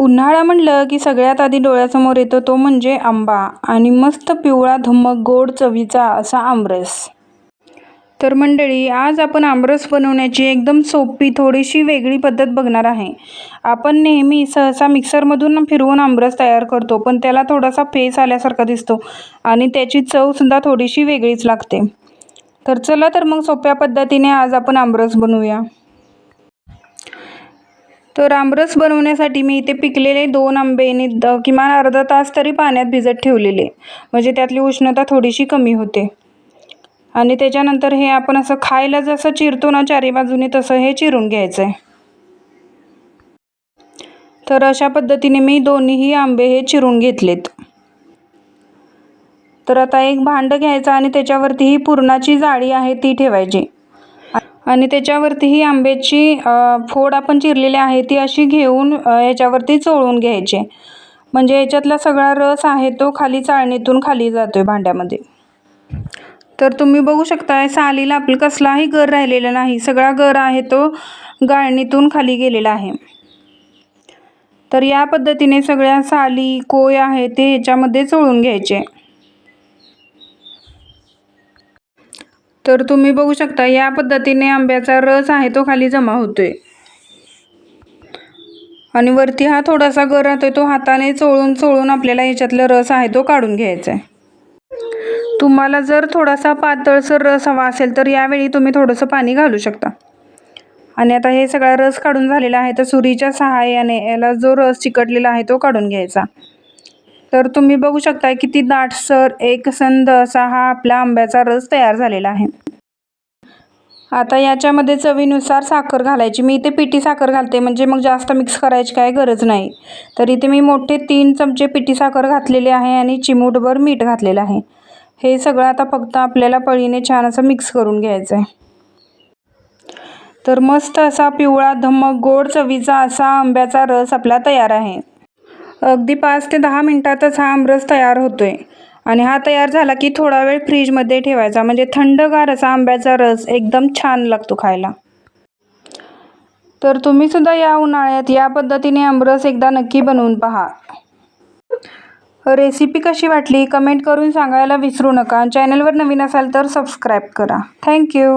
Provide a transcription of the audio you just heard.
उन्हाळा म्हणलं की सगळ्यात आधी डोळ्यासमोर येतो तो म्हणजे आंबा आणि मस्त पिवळा धम्मक गोड चवीचा असा आमरस. तर मंडळी आज आपण आमरस बनवण्याची एकदम सोपी थोडीशी वेगळी पद्धत बघणार आहे. आपण नेहमी सहसा मिक्सरमधून फिरवून आमरस तयार करतो पण त्याला थोडासा फेस आल्यासारखा दिसतो आणि त्याची चवसुद्धा थोडीशी वेगळीच लागते. तर चला तर मग सोप्या पद्धतीने आज आपण आमरस बनवूया. तर आमरस बनवण्यासाठी मी इथे पिकलेले दोन आंबे नि द किमान अर्धा तास तरी पाण्यात भिजत ठेवलेले. म्हणजे त्यातली उष्णता थोडीशी कमी होते. आणि त्याच्यानंतर हे आपण असं खायला जसं चिरतो ना चारी बाजूने तसं हे चिरून घ्यायचं आहे तर अशा पद्धतीने मी दोन्हीही आंबे हे चिरून घेतलेत. तर आता एक भांडं घ्यायचं आणि त्याच्यावरती ही पुरणाची जाळी आहे ती ठेवायची. आणि त्याच्यावरती ही आंब्याची फोड आपण चिरलेली आहे ती अशी घेऊन याच्यावरती चोळून घ्यायचे. म्हणजे याच्यातला सगळा रस आहे तो खाली चाळणीतून खाली जातो आहे भांड्यामध्ये. तर तुम्ही बघू शकताय सालीला आपलं कसलाही गर राहिलेला नाही. सगळा गर आहे तो गाळणीतून खाली गेलेला आहे. तर या पद्धतीने सगळ्या साली कोय आहे ते ह्याच्यामध्ये चोळून घ्यायचे. तर तुम्ही बघू शकता या पद्धतीने आंब्याचा रस आहे तो खाली जमा होतोय. आणि वरती हा थोडासा गर राहतोय तो हाताने चोळून चोळून आपल्याला याच्यातला रस आहे तो काढून घ्यायचा आहे तुम्हाला जर थोडासा पातळसर रस हवा असेल तर यावेळी तुम्ही थोडंसं पाणी घालू शकता. आणि आता हे सगळा रस काढून झालेला आहे तर सुरीच्या सहाय्याने याला जो रस चिकटलेला आहे तो काढून घ्यायचा. तर तुम्ही बघू शकता किती दाटसर एकसंध असा हा आपला आंब्याचा रस तयार झालेला आहे. आता याच्यामध्ये चवीनुसार साखर घालायची. मी इथे पिठी साखर घालते म्हणजे मग जास्त मिक्स करायची काय गरज नाही. तर इथे मी मोठे तीन चमचे पिठी साखर घातलेले आहे आणि चिमूटभर मीठ घातलेलं आहे. हे सगळं आता फक्त आपल्याला पळीने छान असं मिक्स करून घ्यायचं आहे. तर मस्त असा पिवळा धम्मक गोड चवीचा असा आंब्याचा रस आपला तयार आहे. अगदी पाच ते दहा मिनटातच हा आमरस तयार होतो आहे आणि हा तयार झाला की थोडा वेळ फ्रीजमध्ये ठेवायचा. म्हणजे थंडगार असा आंब्याचा रस एकदम छान लागतो खायला. तर तुम्हीसुद्धा या उन्हाळ्यात या पद्धतीने आमरस एकदा नक्की बनवून पहा. रेसिपी कशी वाटली कमेंट करून सांगायला विसरू नका. चॅनलवर नवीन असाल तर सबस्क्राईब करा. थँक्यू.